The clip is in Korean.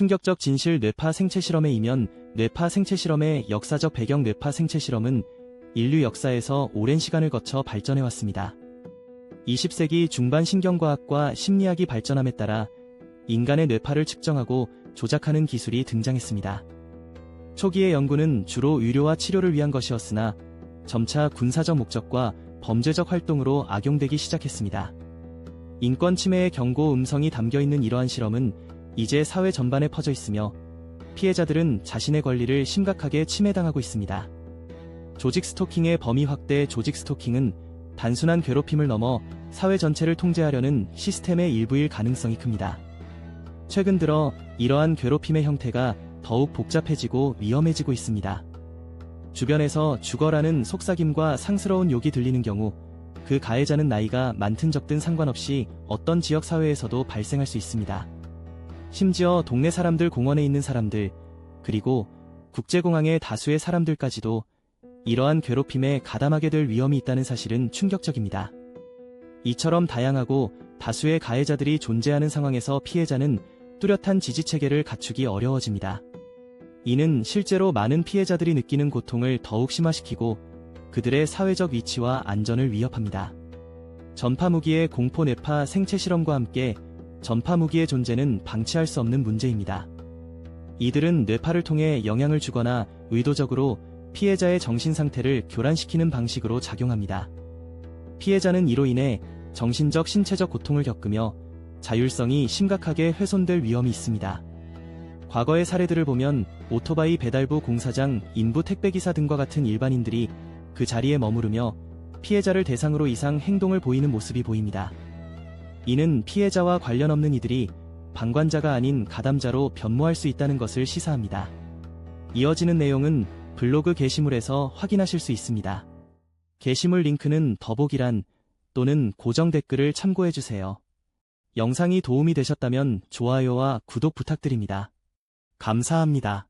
충격적 진실 뇌파 생체 실험의 이면 뇌파 생체 실험의 역사적 배경 뇌파 생체 실험은 인류 역사에서 오랜 시간을 거쳐 발전해 왔습니다. 20세기 중반 신경과학과 심리학이 발전함에 따라 인간의 뇌파를 측정하고 조작하는 기술이 등장했습니다. 초기의 연구는 주로 의료와 치료를 위한 것이었으나 점차 군사적 목적과 범죄적 활동으로 악용되기 시작했습니다. 인권 침해의 경고 음성이 담겨 있는 이러한 실험은 이제 사회 전반에 퍼져 있으며 피해자들은 자신의 권리를 심각하게 침해당하고 있습니다. 조직 스토킹의 범위 확대 조직 스토킹은 단순한 괴롭힘을 넘어 사회 전체를 통제하려는 시스템의 일부일 가능성이 큽니다. 최근 들어 이러한 괴롭힘의 형태가 더욱 복잡해지고 위험해지고 있습니다. 주변에서 죽어라는 속삭임과 상스러운 욕이 들리는 경우 그 가해자는 나이가 많든 적든 상관없이 어떤 지역 사회에서도 발생할 수 있습니다. 심지어 동네 사람들 공원에 있는 사람들, 그리고 국제공항의 다수의 사람들까지도 이러한 괴롭힘에 가담하게 될 위험이 있다는 사실은 충격적입니다. 이처럼 다양하고 다수의 가해자들이 존재하는 상황에서 피해자는 뚜렷한 지지 체계를 갖추기 어려워집니다. 이는 실제로 많은 피해자들이 느끼는 고통을 더욱 심화시키고 그들의 사회적 위치와 안전을 위협합니다. 전파 무기의 공포 뇌파 생체 실험과 함께 전파 무기의 존재는 방치할 수 없는 문제입니다. 이들은 뇌파를 통해 영향을 주거나 의도적으로 피해자의 정신 상태를 교란시키는 방식으로 작용합니다. 피해자는 이로 인해 정신적 신체적 고통을 겪으며 자율성이 심각하게 훼손될 위험이 있습니다. 과거의 사례들을 보면 오토바이 배달부 공사장, 인부 택배기사 등과 같은 일반인들이 그 자리에 머무르며 피해자를 대상으로 이상 행동을 보이는 모습이 보입니다. 이는 피해자와 관련 없는 이들이 방관자가 아닌 가담자로 변모할 수 있다는 것을 시사합니다. 이어지는 내용은 블로그 게시물에서 확인하실 수 있습니다. 게시물 링크는 더보기란 또는 고정 댓글을 참고해주세요. 영상이 도움이 되셨다면 좋아요와 구독 부탁드립니다. 감사합니다.